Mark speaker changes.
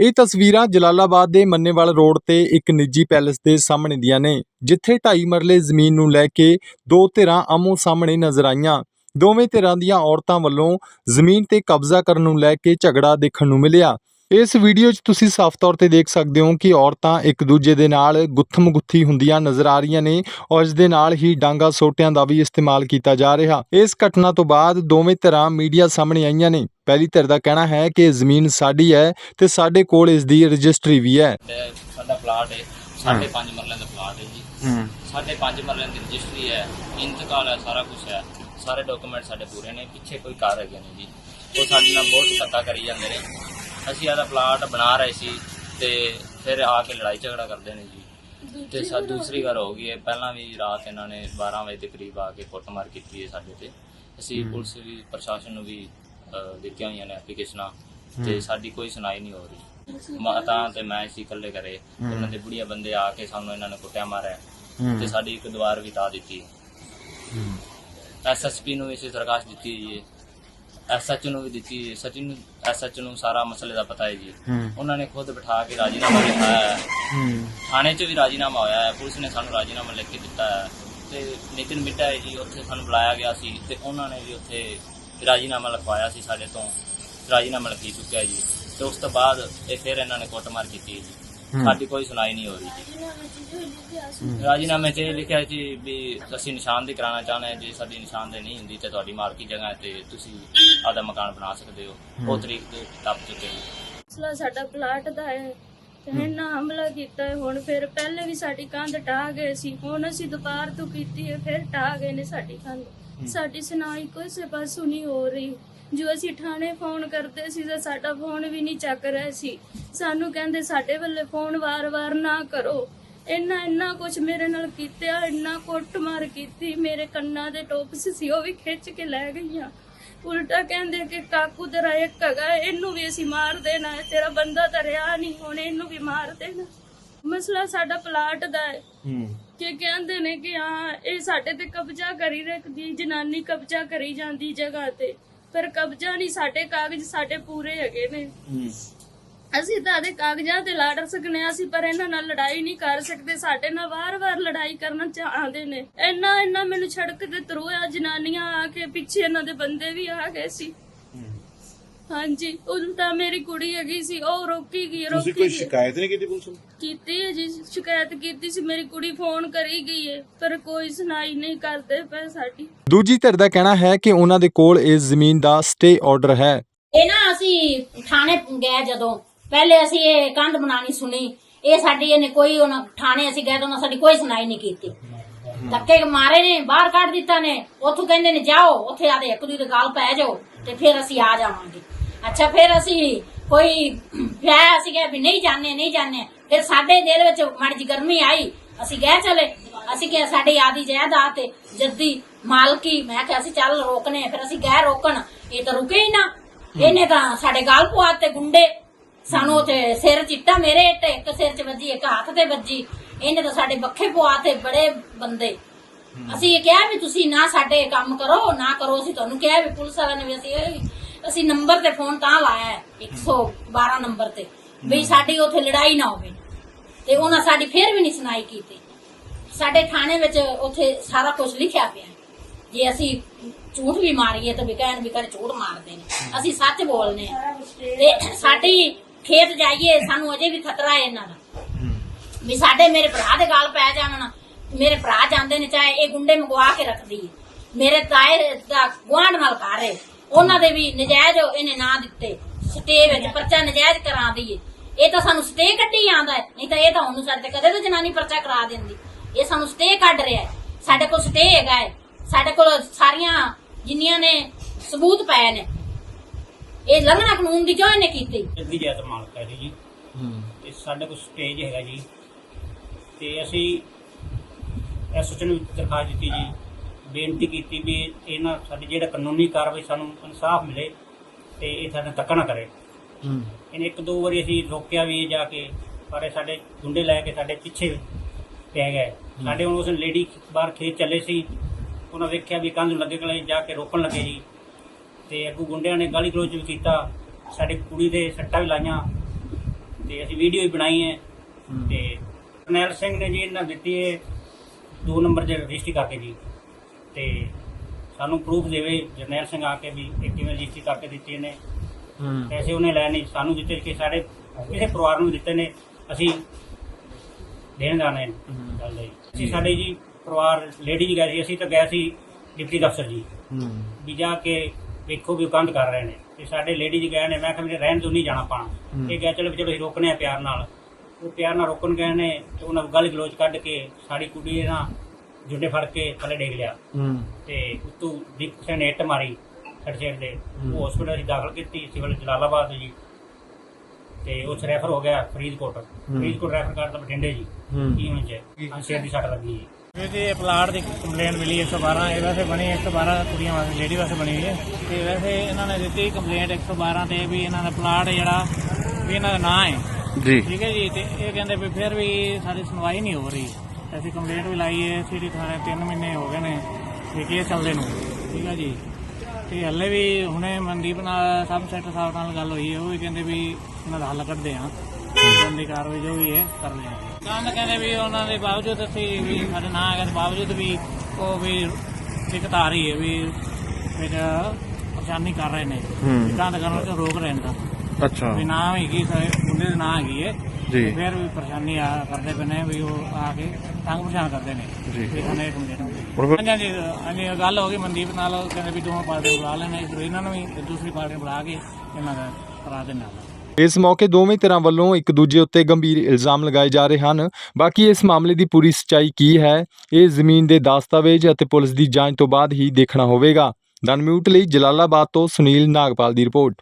Speaker 1: ਇਹ ਤਸਵੀਰਾਂ ਜਲਾਲਾਬਾਦ ਦੇ ਮੰਨੇਵਾਲ ਰੋਡ ਤੇ ਇੱਕ ਨਿੱਜੀ ਪੈਲੇਸ ਦੇ ਸਾਹਮਣੇ ਦੀਆਂ ਨੇ, ਜਿੱਥੇ ਢਾਈ ਮਰਲੇ ਜ਼ਮੀਨ ਨੂੰ ਲੈ ਕੇ ਦੋ ਧਿਰਾਂ ਆਮੋ ਸਾਹਮਣੇ ਨਜ਼ਰ ਆਈਆਂ। ਦੋਵੇਂ ਧਿਰਾਂ ਦੀਆਂ ਔਰਤਾਂ ਵੱਲੋਂ ਜ਼ਮੀਨ ਤੇ ਕਬਜ਼ਾ ਕਰਨ ਨੂੰ ਲੈ ਕੇ ਝਗੜਾ ਦੇਖਣ ਨੂੰ ਮਿਲਿਆ। ਇਸ ਵੀਡੀਓ 'ਚ ਤੁਸੀਂ ਸਾਫ਼ ਤੌਰ ਤੇ ਦੇਖ ਸਕਦੇ ਹੋ ਕਿ ਔਰਤਾਂ ਇੱਕ ਦੂਜੇ ਦੇ ਨਾਲ ਗੁੱਥਮ ਗੁੱਥੀ ਹੁੰਦੀਆਂ ਨਜ਼ਰ ਆ ਰਹੀਆਂ ਨੇ ਔਰ ਇਸ ਦੇ ਨਾਲ ਹੀ ਡਾਂਗਾ ਸੋਟਿਆਂ ਦਾ ਵੀ ਇਸਤੇਮਾਲ ਕੀਤਾ ਜਾ ਰਿਹਾ। ਇਸ ਘਟਨਾ ਤੋਂ ਬਾਅਦ ਦੋਵੇਂ ਧਿਰਾਂ ਮੀਡੀਆ ਸਾਹਮਣੇ ਆਈਆਂ ਨੇ। ਪਹਿਲੀ ਧਿਰ ਦਾ ਕਹਿਣਾ ਹੈ ਕਿ ਜ਼ਮੀਨ ਸਾਡੀ ਹੈ ਤੇ ਸਾਡੇ ਕੋਲ ਇਸ ਦੀ ਰਜਿਸਟਰੀ ਵੀ ਹੈ।
Speaker 2: ਸਾਡਾ ਪਲਾਟ ਹੈ। ਸਾਢੇ ਪੰਜ ਮਰਲਿਆਂ ਦਾ ਪਲਾਟ ਹੈ ਜੀ। ਸਾਢੇ ਪੰਜ ਮਰਲਿਆਂ ਦੀ ਰਜਿਸਟਰੀ ਹੈ। ਇੰਤਕਾਲ ਹੈ ਸਾਰਾ ਕੁਝ ਹੈ। ਸਾਰੇ ਡਾਕੂਮੈਂਟ ਸਾਡੇ ਪੂਰੇ ਨੇ। ਪਿੱਛੇ ਕੋਈ ਕਾਰ ਹੈਗੇ ਨੇ ਜੀ। ਉਹ ਸਾਡੇ ਨਾਲ ਬਹੁਤ ਧੱਕਾ ਕਰੀ ਜਾਂਦੇ ਨੇ। ਅਸੀਂ ਆਦਾ ਪਲਾਟ ਬਣਾ ਰਹੇ ਸੀ ਤੇ ਫਿਰ ਆ ਕੇ ਲੜਾਈ ਝਗੜਾ ਕਰਦੇ ਨੇ ਜੀ। ਤੇ ਸਾ ਦੂਸਰੀ ਵਾਰ ਹੋ ਗਈ ਹੈ। ਪਹਿਲਾਂ ਵੀ ਰਾਤ ਇਹਨਾਂ ਨੇ 12 ਵਜੇ ਦੇ ਕਰੀਬ ਆ ਕੇ ਕੁੱਟਮਾਰ ਕੀਤੀ ਹੈ ਸਾਡੇ ਤੇ। ਅਸੀਂ ਪੁਲਿਸ ਵੀ ਪ੍ਰਸ਼ਾਸਨ ਨੂੰ ਵੀ ਦਿੱਤੀਆਂ ਹੋਈਆਂ ਨੇ ਐਪਲੀਕੇਸ਼ਨਾਂ ਤੇ ਸਾਡੀ ਕੋਈ ਸੁਣਾਈ ਨਹੀਂ ਹੋ ਰਹੀ। ਮਾਤਾ ਤੇ ਮੈਂ ਸੀ ਇਕੱਲੇ ਘਰੇ। ਉਹਨਾਂ ਦੇ ਬੁੜੀਆ ਬੰਦੇ ਆ ਕੇ ਸਾਨੂੰ ਇਹਨਾਂ ਨੇ ਕੁੱਟਿਆ ਮਾਰਿਆ। ਤੇ ਸਾਡੀ ਇੱਕ ਦੀਵਾਰ ਵੀ ਤਾ ਦਿੱਤੀ। ਐਸਐਸਪੀ ਨੂੰ ਵੀ ਅਸੀਂ ਦਰਖਾਸਤ ਦਿੱਤੀ ਜੀ ਐਸਐਚ ਨੂੰ ਵੀ ਦਿੱਤੀ ਸਚਿਨ ਐਸਐਚ ਨੂੰ ਸਾਰਾ ਮਸਲੇ ਦਾ ਪਤਾ ਹੈ ਜੀ। ਉਹਨਾਂ ਨੇ ਖੁਦ ਬਿਠਾ ਕੇ ਰਾਜੀਨਾਮਾ ਲਿਖਾਇਆ ਹੈ। ਥਾਣੇ 'ਚ ਵੀ ਰਾਜੀਨਾਮਾ ਹੋਇਆ ਹੈ। ਪੁਲਿਸ ਨੇ ਸਾਨੂੰ ਰਾਜੀਨਾਮਾ ਲਿਖ ਕੇ ਦਿੱਤਾ ਹੈ। ਤੇ ਨਿਤਿਨ ਮਿੱਟਾ ਹੈ ਜੀ ਉੱਥੇ ਸਾਨੂੰ ਬੁਲਾਇਆ ਗਿਆ ਸੀ ਤੇ ਉਹਨਾਂ ਨੇ ਵੀ ਉੱਥੇ ਰਾਜੀਨਾਮਾ ਲਿਖਵਾਇਆ ਸੀ ਸਾਡੇ ਤੋਂ। ਰਾਜੀਨਾਮਾ ਲਿਖੀ ਚੁੱਕਿਆ ਜੀ। ਤੇ ਉਸ ਤੋਂ ਬਾਅਦ ਇਹ ਫਿਰ ਇਹਨਾਂ ਨੇ ਕੁੱਟਮਾਰ ਕੀਤੀ ਜੀ। ਸਾਡੀ ਕੋਈ ਸੁਣਾਈ ਨਹੀਂ ਹੋ ਰਹੀ ਜੀ। ਰਾਜੀਨਾਮੇ 'ਚ ਇਹ ਲਿਖਿਆ ਜੀ ਵੀ ਅਸੀਂ ਨਿਸ਼ਾਨਦੇਹੀ ਕਰਾਉਣਾ ਚਾਹੁੰਦੇ ਹਾਂ। ਜੇ ਸਾਡੀ ਨਿਸ਼ਾਨਦੇਹੀ ਨਹੀਂ ਹੁੰਦੀ ਤੇ ਤੁਹਾਡੀ ਮਾਲਕੀ ਜਗ੍ਹਾ ਹੈ ਤੇ ਤੁਸੀਂ ਆਦਾ ਮਕਾਨ ਬਣਾ ਸਕਦੇ ਹੋ। ਉਹ ਤਰੀਕ ਦੇ ਟੱਪ ਚੁੱਕੇ ਨੇ।
Speaker 3: ਮਸਲਾ ਸਾਡਾ ਪਲਾਟ ਦਾ ਹੈ। ਤੇ ਇਹਨਾਂ ਹਮਲਾ ਕੀਤਾ ਹੈ। ਹੁਣ ਫਿਰ ਪਹਿਲੇ ਵੀ ਸਾਡੀ ਕੰਧ ਢਾਹ ਗਏ ਸੀ। ਹੁਣ ਅਸੀਂ ਦੁਬਾਰ ਤੋਂ ਕੀਤੀ ਹੈ। ਫਿਰ ਢਾਹ ਗਏ ਨੇ ਸਾਡੀ ਕੰਧ। ਸਾਡੀ ਸੁਣਾਈ ਕਿਸੇ ਪਾਸੋਂ ਨਹੀਂ ਹੋ ਰਹੀ। ਜੋ ਅਸੀਂ ਥਾਣੇ ਫੋਨ ਕਰਦੇ ਸੀ ਤਾਂ ਸਾਡਾ ਫੋਨ ਵੀ ਨਹੀਂ ਚੱਕ ਰਿਹਾ ਸੀ ਸਾਨੂੰ ਕਹਿੰਦੇ ਸਾਡੇ ਵੱਲੇ ਫੋਨ ਵਾਰ-ਵਾਰ ਨਾ ਕਰੋ। ਇੰਨਾ ਇੰਨਾ ਕੁਝ ਮੇਰੇ ਨਾਲ ਕੀਤਾ ਇੰਨਾ ਕੁੱਟਮਾਰ ਕੀਤੀ ਮੇਰੇ ਕੰਨਾਂ ਦੇ ਟੋਪਸ ਸੀ ਉਹ ਵੀ ਖਿੱਚ ਕੇ ਲੈ ਗਈਆਂ। ਉਲਟਾ ਕਹਿੰਦੇ ਕਿ ਕਾਕੂ ਤੇਰਾ ਇੱਕ ਹੈਗਾ ਇਹਨੂੰ ਵੀ ਅਸੀਂ ਮਾਰ ਦੇਣਾ ਹੈ ਤੇਰਾ ਬੰਦਾ ਤਾਂ ਰਿਹਾ ਨਹੀਂ ਹੁਣ ਇਹਨੂੰ ਵੀ ਮਾਰ ਦੇਣਾ। ਮਸਲਾ ਸਾਡਾ ਪਲਾਟ ਦਾ ਹੈ। ਕਿ ਕਹਿੰਦੇ ਨੇ ਕਿ ਹਾਂ ਇਹ ਸਾਡੇ ਤੇ ਕਬਜ਼ਾ ਕਰੀ ਰੱਖਦੀ ਜਨਾਨੀ ਕਬਜ਼ਾ ਕਰੀ ਜਾਂਦੀ ਜਗ੍ਹਾ ਤੇ। ਪਰ ਕਬਜ਼ਾ ਨਹੀਂ ਸਾਡੇ ਕਾਗਜ਼ ਸਾਡੇ ਪੂਰੇ ਹੈਗੇ ਨੇ। ਅਸੀਂ ਤਾਂ ਦੇ ਕਾਗਜ਼ਾਂ ਤੇ ਲੜ ਸਕਨੇ ਹਾਂ, ਅਸੀਂ ਪਰ ਇਹਨਾਂ ਨਾਲ ਲੜਾਈ ਨਹੀਂ ਕਰ ਸਕਦੇ। ਸਾਡੇ ਨਾਲ ਵਾਰ-ਵਾਰ ਲੜਾਈ ਕਰਨਾ ਚਾਹੁੰਦੇ ਨੇ। ਇੰਨਾ ਇੰਨਾ ਮੈਨੂੰ ਸੜਕ ਤੇ ਤਰੋਇਆ ਜਨਾਨੀਆਂ ਆ ਕੇ ਪਿੱਛੇ ਇਹਨਾਂ ਦੇ ਬੰਦੇ ਵੀ ਆ ਗਏ ਸੀ। ਹਾਂਜੀ ਉਲਟਾ ਮੇਰੀ ਕੁੜੀ ਹੈਗੀ ਸੀ ਉਹ ਰੋਕੀ ਗਈ
Speaker 4: ਤੁਸੀਂ
Speaker 3: ਰੋਕੀ
Speaker 4: ਕੋਈ
Speaker 3: ਗਈ।
Speaker 4: ਸ਼ਿਕਾਇਤ ਨਹੀਂ ਕੀਤੀ ਪੁਲਿਸ ਨੂੰ?
Speaker 3: ਕੀਤੀ ਹੈ ਜੀ ਸ਼ਿਕਾਇਤ ਕੀਤੀ ਸੀ ਮੇਰੀ ਕੁੜੀ ਫੋਨ ਕਰੀ ਗਈ ਹੈ ਪਰ ਕੋਈ ਸੁਣਾਈ ਨਹੀਂ ਕਰਦੇ ਪਏ ਸਾਡੀ।
Speaker 1: ਦੂਜੀ ਧਿਰ ਦਾ ਕਹਿਣਾ ਹੈ ਕਿ ਉਹਨਾਂ ਦੇ ਕੋਲ ਇਸ ਜ਼ਮੀਨ ਦਾ ਸਟੇ ਆਰਡਰ ਹੈ।
Speaker 5: ਇਹ ਨਾ ਅਸੀਂ ਥਾਣੇ ਗਏ ਜਦੋਂ ਪਹਿਲੇ ਅਸੀਂ ਇਹ ਕੰਧ ਬਣਾਣੀ ਸੁਣੀ ਇਹ ਸਾਡੀ ਇਹਨੇ ਕੋਈ ਉਹਨਾਂ ਥਾਣੇ ਅਸੀਂ ਗਏ ਤਾਂ ਉਹਨਾਂ ਸਾਡੀ ਕੋਈ ਸੁਣਾਈ ਨਹੀਂ ਕੀਤੀ। ਧੱਕੇ ਮਾਰੇ ਨੇ ਬਾਹਰ ਕੱਢ ਦਿੱਤਾ ਨੇ ਉੱਥੋਂ ਕਹਿੰਦੇ ਨੇ ਜਾਓ ਉੱਥੇ ਆਦੇ ਇੱਕ ਦੂਜੇ ਦੇ ਗਾਲ ਪੈ ਜਾਓ ਤੇ ਫਿਰ ਅਸੀਂ ਆ ਜਾਵਾਂਗੇ। ਅੱਛਾ ਫਿਰ ਅਸੀਂ ਕੋਈ ਵਿਆਹ ਅਸੀਂ ਗਏ ਵੀ ਨਹੀਂ ਜਾਣੇ ਨਹੀਂ ਜਾਣੇ ਫਿਰ ਸਾਡੇ ਦਿਲ ਵਿੱਚ ਮਾੜੀ ਜੀ ਗਰਮੀ ਆਈ। ਅਸੀਂ ਗਏ ਚਲੇ। ਅਸੀਂ ਕਿਹਾ ਸਾਡੀ ਆਦੀ ਜਾਇਦਾਦ ਤੇ ਜੱਦੀ ਮਾਲਕੀ। ਮੈਂ ਕਿਹਾ ਅਸੀਂ ਚੱਲ ਰੋਕਨੇ ਫਿਰ ਅਸੀਂ ਗਏ ਰੋਕਣ। ਇਹ ਤਾਂ ਰੁਕੇ ਹੀ ਨਾ। ਇਹਨੇ ਤਾਂ ਸਾਡੇ ਗਾਲ ਪਵਾ ਤੇ ਗੁੰਡੇ। ਸਾਨੂੰ ਉੱਥੇ ਸਿਰ ਚਿੱਟਾ ਮੇਰੇ ਇੱਟ ਇੱਕ ਸਿਰ 'ਚ ਵੱਜੀ ਇੱਕ ਹੱਥ ਤੇ ਵੱਜੀ। ਇਹਨੇ ਤਾਂ ਸਾਡੇ ਬੱਖੇ ਪਵਾ ਤੇ ਬੜੇ ਬੰਦੇ। ਅਸੀਂ ਇਹ ਕਿਹਾ ਵੀ ਤੁਸੀਂ ਨਾ ਸਾਡੇ ਕੰਮ ਕਰੋ ਨਾ ਕਰੋ। ਅਸੀਂ ਤੁਹਾਨੂੰ ਕਿਹਾ ਵੀ ਪੁਲਿਸ ਵਾਲਿਆਂ ਨੇ ਵੀ ਅਸੀਂ ਅਸੀਂ ਨੰਬਰ ਤੇ ਫੋਨ ਤਾਂ ਲਾਇਆ ਹੈ, 112 ਨੰਬਰ ਤੇ। ਵੀ ਸਾਡੀ ਉੱਥੇ ਲੜਾਈ ਨਾ ਹੋਵੇ। ਤੇ ਉਹਨਾਂ ਸਾਡੀ ਫੇਰ ਵੀ ਨਹੀਂ ਸੁਣਾਈ ਕੀਤੀ। ਸਾਡੇ ਥਾਣੇ ਵਿੱਚ ਉੱਥੇ ਸਾਰਾ ਕੁਝ ਲਿਖਿਆ ਪਿਆ ਹੈ। ਜੇ ਅਸੀਂ ਝੂਠ ਵੀ ਮਾਰੀਏ ਤਾਂ ਵੀ ਕਹਿਣ ਵੀ ਕਰ ਝੂਠ ਮਾਰਦੇ ਨੇ। ਅਸੀਂ ਸੱਚ ਬੋਲਨੇ। ਤੇ ਸਾਡੀ ਖੇਤ ਜਾਈਏ ਸਾਨੂੰ ਅਜੇ ਵੀ ਖਤਰਾ ਹੈ ਇਹਨਾਂ ਦਾ। ਵੀ ਸਾਡੇ ਮੇਰੇ ਭਰਾ ਦੇ ਗਾਲ ਪੈ ਜਾਣ। ਨਾ ਮੇਰੇ ਭਰਾ ਜਾਂਦੇ ਨੇ ਚਾਹੇ ਇਹ ਗੁੰਡੇ ਮੰਗਵਾ ਕੇ ਰੱਖਦੀ ਹੈ। ਮੇਰੇ ਤਾਏ ਦਾ ਗੁਆਂਢ ਨਾਲ ਘਰ ਹੈ ਉਹਨਾਂ ਦੇ ਵੀ ਨਜਾਇਜ਼ ਇਹਨੇ ਨਾਂ ਦਿੱਤੇ। ਸਟੇ ਵਿੱਚ ਪਰਚਾ ਨਜਾਇਜ਼ ਕਰਾ ਦਈਏ। ਇਹ ਤਾਂ ਸਾਨੂੰ ਸਟੇ ਕੱਢੀ ਆਂਦਾ ਹੈ। ਨਹੀਂ ਤਾਂ ਇਹ ਤਾਂ ਉਹਨੂੰ ਸਾਡੇ ਤੇ ਕਦੇ ਤਾਂ ਜਨਾਨੀ ਪਰਚਾ ਕਰਾ ਦਿੰਦੀ। ਇਹ ਸਾਨੂੰ ਸਟੇ ਕੱਢ ਰਿਹਾ ਹੈ। ਸਾਡੇ ਕੋਲ ਸਟੇ ਹੈਗਾ ਹੈ। ਸਾਡੇ ਕੋਲ ਸਾਰੀਆਂ ਜਿੰਨੀਆਂ ਨੇ ਸਬੂਤ ਪਏ ਨੇ ਇਹ ਲੰਘਣਾ ਕਾਨੂੰਨ ਦੀ ਕਿਉਂ ਇਹਨੇ ਕੀਤੀ।
Speaker 6: ਜੱਦੀ ਜਾਤ ਮਾਲਕ ਹੈ ਜੀ। ਤੇ ਸਾਡੇ ਕੋਲ ਸਟੇਜ ਹੈਗਾ ਜੀ। ਤੇ ਅਸੀਂ ਐਸੋਸੀਏਸ਼ਨ ਨੂੰ ਦਰਖਾਸਤ ਦਿੱਤੀ ਜੀ। ਬੇਨਤੀ ਕੀਤੀ ਵੀ ਇਹਨਾਂ ਸਾਡੀ ਜਿਹੜਾ ਕਾਨੂੰਨੀ ਕਾਰਵਾਈ ਸਾਨੂੰ ਇਨਸਾਫ ਮਿਲੇ ਤੇ ਇਹ ਸਾਡੇ ਧੱਕਾ ਨਾ ਕਰੇ। ਇਹਨੇ ਇੱਕ ਦੋ ਵਾਰੀ ਅਸੀਂ ਰੋਕਿਆ ਵੀ ਜਾ ਕੇ ਪਰ ਇਹ ਸਾਡੇ ਗੁੰਡੇ ਲੈ ਕੇ ਸਾਡੇ ਪਿੱਛੇ ਪੈ ਗਏ। ਸਾਡੇ ਹੁਣ ਉਸ ਲੇਡੀ ਬਾਹਰ ਖੇਤ ਚੱਲੇ ਸੀ ਉਹਨਾਂ ਵੇਖਿਆ ਵੀ ਕੰਧ ਲੱਗੇ ਗਲੇ ਜਾ ਕੇ ਰੋਕਣ ਲੱਗੇ ਜੀ। ਤੇ ਅੱਗੂ ਗੁੰਡਿਆਂ ਨੇ ਗਾਲੀ ਗਲੋਚ ਵੀ ਕੀਤਾ ਸਾਡੀ ਕੁੜੀ ਦੇ ਸੱਟਾਂ ਵੀ ਲਾਈਆਂ ਤੇ ਅਸੀਂ ਵੀਡੀਓ ਵੀ ਬਣਾਈ ਹੈ। ਤੇ ਕਰਨੈਲ ਸਿੰਘ ਨੇ ਜੀ ਇਹਨਾਂ ਦਿੱਤੀ ਹੈ ਦੋ ਨੰਬਰ ਦੇ ਰਜਿਸਟਰੀ ਕਰਕੇ ਜੀ। ਤੇ ਸਾਨੂੰ ਪ੍ਰੂਫ ਦੇਵੇ ਜਰਨੈਲ ਸਿੰਘ ਆ ਕੇ ਵੀ ਇਹ ਕਿਵੇਂ ਰਜਿਸਟਰੀ ਕਰਕੇ ਦਿੱਤੀ ਇਹਨੇ। ਪੈਸੇ ਉਹਨੇ ਲੈ ਨਹੀਂ ਸਾਨੂੰ ਦਿੱਤੇ ਕਿ ਸਾਡੇ ਕਿਸੇ ਪਰਿਵਾਰ ਨੂੰ ਦਿੱਤੇ ਨੇ ਅਸੀਂ ਦੇਣ ਜਾਣੇ ਗੱਲ ਹੈ ਅਸੀਂ ਸਾਡੇ ਜੀ ਪਰਿਵਾਰ ਲੇਡੀ ਜੀ ਗਏ ਸੀ ਅਸੀਂ ਤਾਂ ਗਏ ਸੀ ਡਿਪਟੀ ਦਫ਼ਤਰ ਜੀ। ਵੀ ਜਾ ਕੇ ਵੇਖੋ ਵੀ ਉਹ ਕੰਧ ਕਰ ਰਹੇ ਨੇ। ਤੇ ਸਾਡੇ ਲੇਡੀ ਜੀ ਗਏ ਨੇ ਮੈਂ ਕਿਹਾ ਮੇਰੇ ਰਹਿਣ ਤੋਂ ਨਹੀਂ ਜਾਣਾ ਪਾਣਾ ਇਹ ਗਿਆ ਚਲੋ ਵੀ ਚਲੋ ਅਸੀਂ ਰੋਕਨੇ ਆ ਪਿਆਰ ਨਾਲ। ਉਹ ਪਿਆਰ ਨਾਲ ਰੋਕਣ ਗਏ ਨੇ ਤੇ ਉਹਨਾਂ ਨੂੰ ਗਲ ਗਲੋਚ ਕੱਢ ਕੇ ਸਾਡੀ ਕੁੜੀ ਨਾ ਜੁੰਡੇ ਫੜ ਕੇ ਥੱਲੇ ਡੇਗ ਲਿਆ। ਤੇ ਉਤੋਂ ਦੀਪ ਨੇ ਇੱਟ ਮਾਰੀ ਛੜ ਛੜ ਦੇ ਉਹ ਹਸਪੀਟਲ ਅਸੀਂ ਦਾਖਲ ਕੀਤੀ ਸਿਵਲ ਜਲਾਲਾਬਾਦ ਜੀ। ਤੇ ਉਸ ਰੈਫਰ ਹੋ ਗਿਆ ਫਰੀਦਕੋਟ। ਫਰੀਦਕੋਟ ਰੈਫਰ ਕਰਤਾ ਬਠਿੰਡੇ ਜੀ। ਕੀ ਹੋਣ ਚ ਅੰਸ਼ੇਰ ਦੀ ਸੱਟ ਲੱਗੀ ਜੀ।
Speaker 4: ਜੀ ਇਹ ਪਲਾਟ ਦੀ ਕੰਪਲੇਂਟ ਮਿਲੀ 112 ਇਹ ਵੈਸੇ ਬਣੀ 112 ਕੁੜੀਆਂ ਵਾਸਤੇ ਲੇਡੀ ਵਾਸਤੇ ਬਣੀ ਹੋਈ ਹੈ। ਤੇ ਵੈਸੇ ਇਹਨਾਂ ਨੇ ਦਿੱਤੀ ਕੰਪਲੇਂਟ 112 ਤੇ ਵੀ ਇਹਨਾਂ ਦਾ ਪਲਾਟ ਜਿਹੜਾ ਵੀ ਇਹਨਾਂ ਦਾ ਨਾਂ ਹੈ।
Speaker 7: ਜੀ।
Speaker 4: ਠੀਕ ਹੈ ਜੀ ਤੇ ਇਹ ਕਹਿੰਦੇ ਵੀ ਫਿਰ ਵੀ ਸਾਡੀ ਸੁਣਵਾਈ ਨਹੀਂ ਹੋ ਰਹੀ। ਅਸੀਂ ਕੰਪਲੇਂਟ ਵੀ ਲਾਈ ਹੈ ਸਿਟੀ ਥਾਣੇ 3 ਮਹੀਨੇ ਹੋ ਗਏ ਨੇ ਤੇ ਕੇਸ ਚੱਲਦੇ ਨੂੰ? ਠੀਕ ਹੈ ਜੀ। ਤੇ ਹੱਲੇ ਵੀ ਹੁਣੇ ਮਨਦੀਪ ਨਾਲ ਸਬ ਸੈਕਟਰ ਸਾਹਿਬ ਨਾਲ ਗੱਲ ਹੋਈ ਹੈ ਉਹ ਵੀ ਕਹਿੰਦੇ ਵੀ ਇਹਨਾਂ ਦਾ ਹੱਲ ਕੱਢਦੇ ਆ ਬੰਦੀ ਕਾਰਵਾਈ ਜੋ ਵੀ ਹੈ ਕਰ ਹਾਂ ਕੰਨ ਕਹਿੰਦੇ ਵੀ ਉਹਨਾਂ ਦੇ ਬਾਵਜੂਦ ਅਸੀਂ ਵੀ ਸਾਡੇ ਨਾਂ ਹੈਗਾ ਬਾਵਜੂਦ ਵੀ ਉਹ ਵੀ ਦਿੱਕਤ ਆ ਰਹੀ ਹੈ ਵੀ ਫਿਰ ਪਰੇਸ਼ਾਨੀ ਕਰ ਰਹੇ ਨੇ।
Speaker 7: ਹੂੰ।
Speaker 4: ਕੰਨ ਕਰਨ ਤੋਂ ਰੋਕ ਰਹੇ ਨੇ ਤਾਂ।
Speaker 7: ਅੱਛਾ।
Speaker 4: ਵੀ ਨਾਮ ਹੈਗੀ ਸਾਰੇ ਦੇ ਨਾਂ ਹੈਗੀ ਹੈ
Speaker 7: ਜੀ।
Speaker 4: ਫਿਰ ਵੀ ਪਰੇਸ਼ਾਨੀ ਆ ਕਰਦੇ ਪਏ ਨੇ ਵੀ ਉਹ ਆ ਕੇ ਤੰਗ ਪਰੇਸ਼ਾਨ ਕਰਦੇ ਨੇ।
Speaker 7: ਜੀ।
Speaker 4: ਵੀ ਕੰਪਲੇਂਟ
Speaker 7: ਹੁਣ ਫਿਰ-
Speaker 4: ਹਾਂਜੀ ਹਾਂਜੀ ਹਾਂਜੀ ਇਹ ਗੱਲ ਹੋ ਗਈ ਮਨਦੀਪ ਨਾਲ ਉਹ ਕਹਿੰਦੇ ਵੀ ਦੋਵਾਂ ਪਾਰਟੀਆਂ ਬੁਲਾ ਲੈਣੇ ਫਿਰ ਇਹਨਾਂ ਨੂੰ ਵੀ ਤੇ ਦੂਸਰੀ ਪਾਰਟੀ ਨੂੰ ਬੁਲਾ ਕੇ ਇਹਨਾਂ ਦਾ ਕਰਾ ਦੇ ਨਾਲ
Speaker 1: ਇਸ ਮੌਕੇ ਦੋਵੇਂ ਧਿਰਾਂ ਵੱਲੋਂ ਇੱਕ ਦੂਜੇ ਉੱਤੇ ਗੰਭੀਰ ਇਲਜ਼ਾਮ ਲਗਾਏ ਜਾ ਰਹੇ ਹਨ। ਬਾਕੀ ਇਸ ਮਾਮਲੇ ਦੀ ਪੂਰੀ ਸਚਾਈ ਕੀ ਹੈ ਇਹ ਜ਼ਮੀਨ ਦੇ ਦਸਤਾਵੇਜ਼ ਅਤੇ ਪੁਲਿਸ ਦੀ ਜਾਂਚ ਤੋਂ ਬਾਅਦ ਹੀ ਦੇਖਣਾ ਹੋਵੇਗਾ। ਦਨ ਮਿਊਟ ਲਈ ਜਲਾਲਾਬਾਦ ਤੋਂ ਸੁਨੀਲ ਨਾਗਪਾਲ ਦੀ ਰਿਪੋਰਟ।